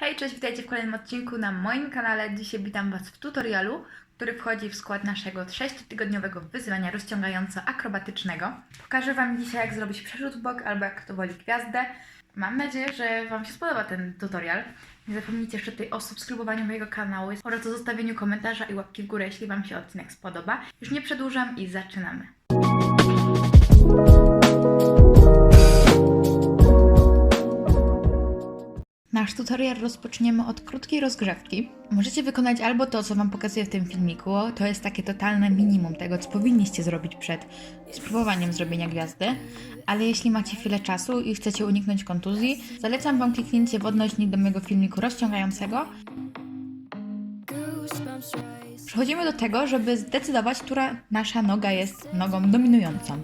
Hej, cześć, witajcie w kolejnym odcinku na moim kanale. Dzisiaj witam Was w tutorialu, który wchodzi w skład naszego 6-tygodniowego wyzwania rozciągająco-akrobatycznego. Pokażę Wam dzisiaj, jak zrobić przerzut bok albo jak kto woli gwiazdę. Mam nadzieję, że Wam się spodoba ten tutorial. Nie zapomnijcie jeszcze tutaj o subskrybowaniu mojego kanału oraz o zostawieniu komentarza i łapki w górę, jeśli Wam się odcinek spodoba. Już nie przedłużam i zaczynamy. Nasz tutorial rozpoczniemy od krótkiej rozgrzewki. Możecie wykonać albo to, co Wam pokazuję w tym filmiku, to jest takie totalne minimum tego, co powinniście zrobić przed spróbowaniem zrobienia gwiazdy, ale jeśli macie chwilę czasu i chcecie uniknąć kontuzji, zalecam Wam kliknięcie w odnośnik do mojego filmiku rozciągającego. Przechodzimy do tego, żeby zdecydować, która nasza noga jest nogą dominującą.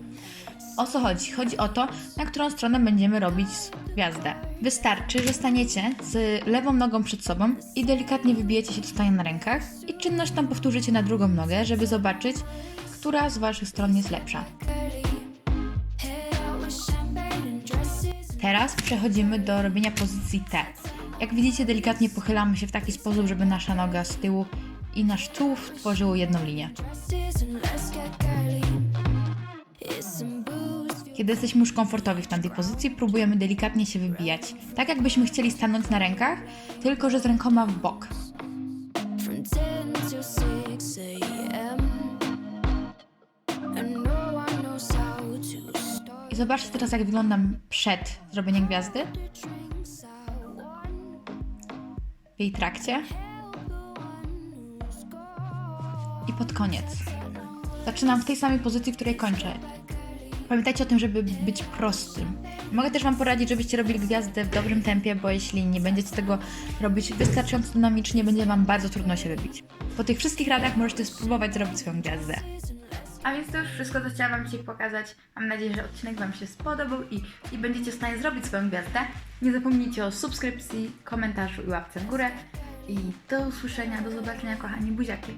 O co chodzi? Chodzi o to, na którą stronę będziemy robić gwiazdę. Wystarczy, że staniecie z lewą nogą przed sobą i delikatnie wybijecie się stania na rękach i czynność tam powtórzycie na drugą nogę, żeby zobaczyć, która z Waszych stron jest lepsza. Teraz przechodzimy do robienia pozycji T. Jak widzicie, delikatnie pochylamy się w taki sposób, żeby nasza noga z tyłu i nasz tułów tworzyły jedną linię. Kiedy jesteśmy już komfortowi w tamtej pozycji, próbujemy delikatnie się wybijać. Tak jakbyśmy chcieli stanąć na rękach, tylko że z rękoma w bok. From 10 till 6 a.m. And no I zobaczcie teraz, jak wyglądam przed zrobieniem gwiazdy. W jej trakcie. I pod koniec. Zaczynam w tej samej pozycji, w której kończę. Pamiętajcie o tym, żeby być prostym. Mogę też Wam poradzić, żebyście robili gwiazdę w dobrym tempie, bo jeśli nie będziecie tego robić wystarczająco dynamicznie, będzie Wam bardzo trudno się wybić. Po tych wszystkich radach możecie spróbować zrobić swoją gwiazdę. A więc to już wszystko, co chciałam Wam dzisiaj pokazać. Mam nadzieję, że odcinek Wam się spodobał i, i będziecie w stanie zrobić swoją gwiazdę. Nie zapomnijcie o subskrypcji, komentarzu i łapce w górę. I do usłyszenia, do zobaczenia, kochani buziaki.